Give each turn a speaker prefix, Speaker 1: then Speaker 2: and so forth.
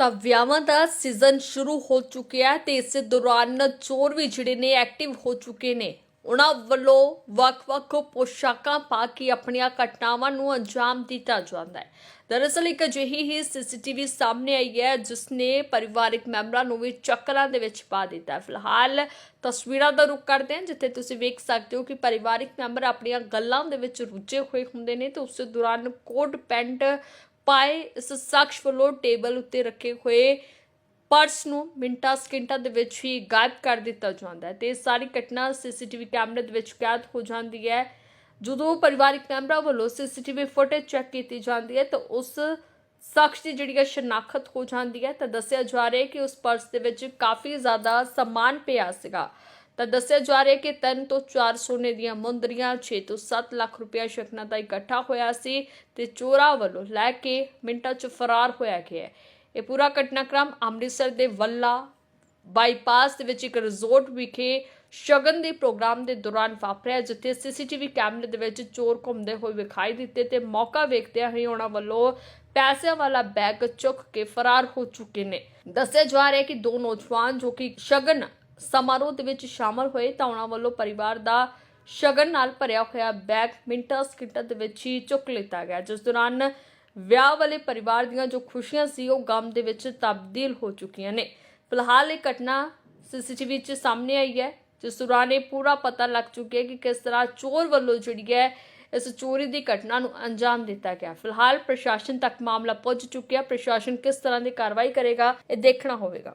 Speaker 1: ਤਾਂ ਵਿਆਹਾਂ ਦਾ ਸੀਜ਼ਨ ਸ਼ੁਰੂ ਹੋ ਚੁੱਕਿਆ ਤੇ ਇਸ ਦੌਰਾਨ ਚੋਰ ਵੀ ਜਿਹੜੇ ਨੇ ਐਕਟਿਵ ਹੋ ਚੁੱਕੇ ਨੇ। ਉਹਨਾਂ ਵੱਲੋਂ ਵੱਖ-ਵੱਖ ਪੋਸ਼ਾਕਾਂ ਪਾ ਕੇ ਆਪਣੀਆਂ ਘਟਨਾਵਾਂ ਨੂੰ ਅੰਜਾਮ ਦਿੱਤਾ ਜਾਂਦਾ ਹੈ। ਦਰਅਸਲ ਇੱਕ ਅਜਿਹੀ ਹੀ ਸੀਸੀਟੀਵੀ ਸਾਹਮਣੇ ਆਈ ਹੈ ਜਿਸ ਨੇ ਪਰਿਵਾਰਕ ਮੈਂਬਰਾਂ ਨੂੰ ਵੀ ਚੱਕਰਾਂ ਦੇ ਵਿੱਚ ਪਾ ਦਿੱਤਾ ਹੈ। ਫਿਲਹਾਲ ਤਸਵੀਰਾਂ ਦਾ ਰੁਖ ਕਰਦੇ ਹਾਂ, ਜਿੱਥੇ ਤੁਸੀਂ ਵੇਖ ਸਕਦੇ ਹੋ ਕਿ ਪਰਿਵਾਰਕ ਮੈਂਬਰ ਆਪਣੀਆਂ ਗੱਲਾਂ ਦੇ ਵਿੱਚ ਰੁੱਝੇ ਹੋਏ ਹੁੰਦੇ ਨੇ ਤੇ ਉਸ ਦੌਰਾਨ ਕੋਟ ਪੈਂਟ ਪਾਏ, ਇਸ ਸ਼ਖਸ ਵੱਲੋਂ ਟੇਬਲ ਉੱਤੇ ਰੱਖੇ ਹੋਏ ਪਰਸ ਨੂੰ ਮਿੰਟਾਂ, ਸਕਿੰਟਾਂ ਦੇ ਵਿੱਚ ਹੀ ਗਾਇਬ ਕਰ ਦਿੱਤਾ ਜਾਂਦਾ ਹੈ ਤੇ ਇਹ ਸਾਰੀ ਘਟਨਾ ਸੀਸੀਟੀਵੀ ਕੈਮਰੇ ਦੇ ਵਿੱਚ ਕੈਦ ਹੋ ਜਾਂਦੀ ਹੈ। ਜਦੋਂ ਪਰਿਵਾਰਕ ਮੈਂਬਰਾਂ ਵੱਲੋਂ ਸੀਸੀਟੀਵੀ ਫੁਟੇਜ ਚੈੱਕ ਕੀਤੀ ਜਾਂਦੀ ਹੈ ਤਾਂ ਉਸ ਸ਼ਖਸ ਦੀ ਜਿਹੜੀ ਹੈ ਸ਼ਨਾਖਤ ਹੋ ਜਾਂਦੀ ਹੈ ਤਾਂ ਦੱਸਿਆ ਜਾ ਰਿਹਾ ਹੈ ਕਿ ਉਸ ਪਰਸ ਦੇ ਵਿੱਚ ਕਾਫੀ ਜ਼ਿਆਦਾ ਸਮਾਨ ਪਿਆ ਸੀਗਾ। ਤਾਂ ਦੱਸਿਆ ਜਾ ਰਿਹਾ ਕਿ 3 ਤੋਂ 4 ਸੋਨੇ ਦੀਆਂ ਮੁੰਦਰੀਆਂ 6 ਤੋਂ 7 ਲੱਖ ਰੁਪਇਆ ਸ਼ਕਨਾਂ ਦਾ ਇਕੱਠਾ ਹੋਇਆ ਸੀ ਤੇ ਚੋਰਾਂ ਵੱਲੋਂ ਲੈ ਕੇ ਮਿੰਟਾਂ 'ਚ ਫਰਾਰ ਹੋਇਆ ਗਿਆ ਇਹ ਪੂਰਾ ਘਟਨਾਕ੍ਰਮ ਅੰਮ੍ਰਿਤਸਰ ਦੇ ਵੱਲਾ ਬਾਈਪਾਸ ਦੇ ਵਿੱਚ ਇੱਕ ਰਿਜ਼ੋਰਟ ਵਿਖੇ ਸ਼ਗਨ ਦੇ ਪ੍ਰੋਗਰਾਮ ਦੇ ਦੌਰਾਨ ਵਾਪਰਿਆ, ਜਿੱਥੇ ਸੀਸੀਟੀਵੀ ਕੈਮਰੇ ਦੇ ਵਿੱਚ ਚੋਰ ਘੁੰਮਦੇ ਹੋਏ ਵਿਖਾਈ ਦਿੱਤੇ ਤੇ ਮੌਕਾ ਵੇਖਦਿਆਂ ਹੀ ਉਹਨਾਂ ਵੱਲੋਂ ਪੈਸਿਆਂ ਵਾਲਾ ਬੈਗ ਚੁੱਕ ਕੇ ਫਰਾਰ ਹੋ ਚੁੱਕੇ ਨੇ। ਦੱਸਿਆ ਜਾ ਰਿਹਾ ਕਿ ਦੋ ਨੌਜਵਾਨ ਜੋ ਕਿ ਸ਼ਗਨ ਸਮਾਰੋਹ ਦੇ ਵਿੱਚ ਸ਼ਾਮਲ ਹੋਏ ਤਾਂ ਉਹਨਾਂ ਵੱਲੋਂ ਪਰਿਵਾਰ ਦਾ ਸ਼ਗਨ ਨਾਲ ਭਰਿਆ ਹੋਇਆ ਬੈਗ ਮਿੰਟਾਂ ਸਕਿੰਟਾਂ ਦੇ ਵਿੱਚ ਹੀ ਚੁੱਕ ਲਿੱਤਾ ਗਿਆ। ਜਿਸ ਦੌਰਾਨ ਵਿਆਹ ਵਾਲੇ ਪਰਿਵਾਰ ਦੀਆਂ ਜੋ ਖੁਸ਼ੀਆਂ ਸੀ, ਉਹ ਗਮ ਦੇ ਵਿੱਚ ਤਬਦੀਲ ਹੋ ਚੁੱਕੀਆਂ ਨੇ। ਫਿਲਹਾਲ ਇਹ ਘਟਨਾ ਸੀਸੀਟੀਵੀ 'ਚ ਸਾਹਮਣੇ ਆਈ ਹੈ, ਜਿਸ ਦੌਰਾਨ ਇਹ ਪੂਰਾ ਪਤਾ ਲੱਗ ਚੁੱਕਿਆ ਕਿ ਕਿਸ ਤਰ੍ਹਾਂ ਚੋਰ ਵੱਲੋਂ ਜਿਹੜੀ ਹੈ, ਇਸ ਚੋਰੀ ਦੀ ਘਟਨਾ ਨੂੰ ਅੰਜਾਮ ਦਿੱਤਾ ਗਿਆ। ਫਿਲਹਾਲ ਪ੍ਰਸ਼ਾਸਨ ਤੱਕ ਮਾਮਲਾ ਪਹੁੰਚ ਚੁੱਕਿਆ ਪ੍ਰਸ਼ਾਸਨ ਕਿਸ ਤਰ੍ਹਾਂ ਦੀ ਕਾਰਵਾਈ ਕਰੇਗਾ, ਇਹ ਦੇਖਣਾ ਹੋਵੇਗਾ।